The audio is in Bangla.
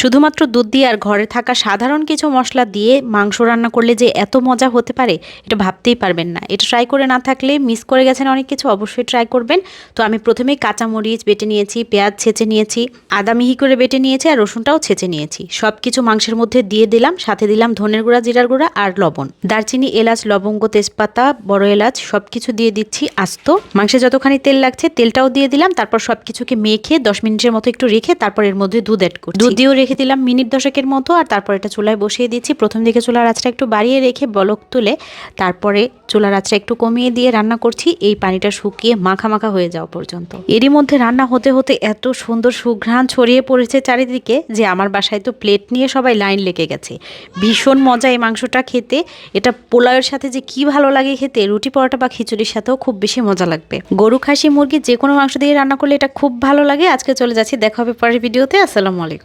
শুধুমাত্র দুধ দিয়ে আর ঘরে থাকা সাধারণ কিছু মশলা দিয়ে মাংস রান্না করলে যে এত মজা হতে পারে, এটা ভাবতেই পারবেন না। এটা ট্রাই করে না থাকলে মিস করে গেছেন অনেক কিছু, অবশ্যই ট্রাই করবেন। তো আমি প্রথমেই কাঁচামরিচ বেটে নিয়েছি, পেঁয়াজ ছেঁচে নিয়েছি, আদা মিহি করে বেটে নিয়েছি আর রসুনটাও ছেঁচে নিয়েছি। সব কিছু মাংসের মধ্যে দিয়ে দিলাম, সাথে দিলাম ধনের গুঁড়া, জিরার গুঁড়া আর লবণ। দারচিনি, এলাচ, লবঙ্গ, তেজপাতা, বড় এলাচ সব কিছু দিয়ে দিচ্ছি আস্ত। মাংসে যতখানি তেল লাগছে, তেলটাও দিয়ে দিলাম, তারপর সব কিছুকে মেখে দশ মিনিটের মতো একটু রেখে তারপর এর মধ্যে দুধ অ্যাড করছি। দুধ দিয়েও রেখে দিলাম মিনিট দশেকের মতো, আর তারপর এটা চুলায় বসিয়ে দিচ্ছি। প্রথম দিকে চুলার আঁচটা একটু বাড়িয়ে রেখে বলক তুলে তারপরে চুলার আঁচটা একটু কমিয়ে দিয়ে রান্না করছি। এই পানিটা শুকিয়ে মাখা মাখা হয়ে যাওয়া পর্যন্ত। এরই মধ্যে রান্না হতে হতে এত সুন্দর সুঘ্রাণ ছড়িয়ে পড়েছে চারিদিকে যে আমার বাসায় তো প্লেট নিয়ে সবাই লাইন লেগে গেছে। ভীষণ মজা এই মাংসটা খেতে। এটা পোলাওয়ের সাথে যে কি ভালো লাগে খেতে, রুটি পরোটা বা খিচুড়ির সাথেও খুব বেশি মজা লাগবে। গরু, খাসি, মুরগি যে কোনো মাংস দিয়ে রান্না করলে এটা খুব ভালো লাগে। আজকে চলে যাচ্ছি, দেখা হবে পরের ভিডিওতে। আসসালামু আলাইকুম।